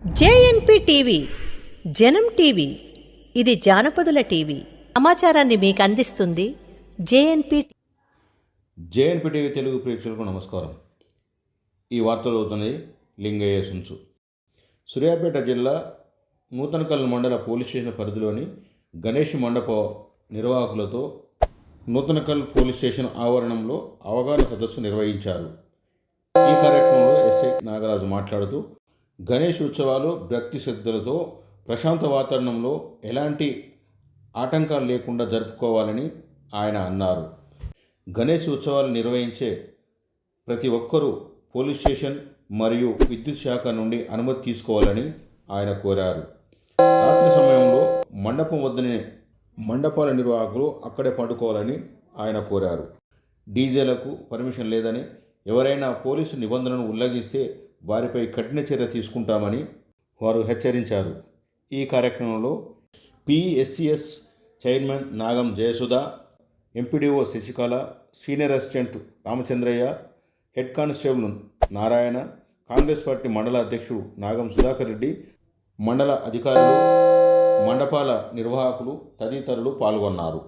JNP TV జనం TV ఇది జానపదుల TV. సమాచారాన్ని మీకు అందిస్తుంది జేఎన్పి జేఎన్పి టీవీ తెలుగు ప్రేక్షకులకు నమస్కారం. ఈ వార్తలు అవుతున్నాయి లింగయ్య సుంచు సూర్యాపేట జిల్లా నూతనకల్ మండల పోలీస్ స్టేషన్ పరిధిలోని గణేష్ మండప నిర్వాహకులతో నూతనకల్ పోలీస్ స్టేషన్ ఆవరణంలో అవగాహన సదస్సు నిర్వహించారు. ఈ కార్యక్రమంలో ఎస్ఐ నాగరాజు మాట్లాడుతూ గణేష్ ఉత్సవాలు భక్తి శ్రద్ధలతో ప్రశాంత వాతావరణంలో ఎలాంటి ఆటంకాలు లేకుండా జరుపుకోవాలని ఆయన అన్నారు. గణేష్ ఉత్సవాలు నిర్వహించే ప్రతి ఒక్కరూ పోలీస్ స్టేషన్ మరియు విద్యుత్ శాఖ నుండి అనుమతి తీసుకోవాలని ఆయన కోరారు. రాత్రి సమయంలో మండపం వద్దనే మండపాల నిర్వాహకులు అక్కడే పండుకోవాలని ఆయన కోరారు. డీజేలకు పర్మిషన్ లేదని ఎవరైనా పోలీసు నిబంధనలను ఉల్లంఘిస్తే వారిపై కఠిన చర్య తీసుకుంటామని వారు హెచ్చరించారు. ఈ కార్యక్రమంలో PSCS chairman Nagam Jayasudha MPDO Sasikala senior assistant Ramachandraiah head constable Narayana Congress party మండల అధ్యక్షుడు నాగం సుధాకర్ రెడ్డి మండల అధికారులు మండపాల నిర్వాహకులు తదితరులు పాల్గొన్నారు.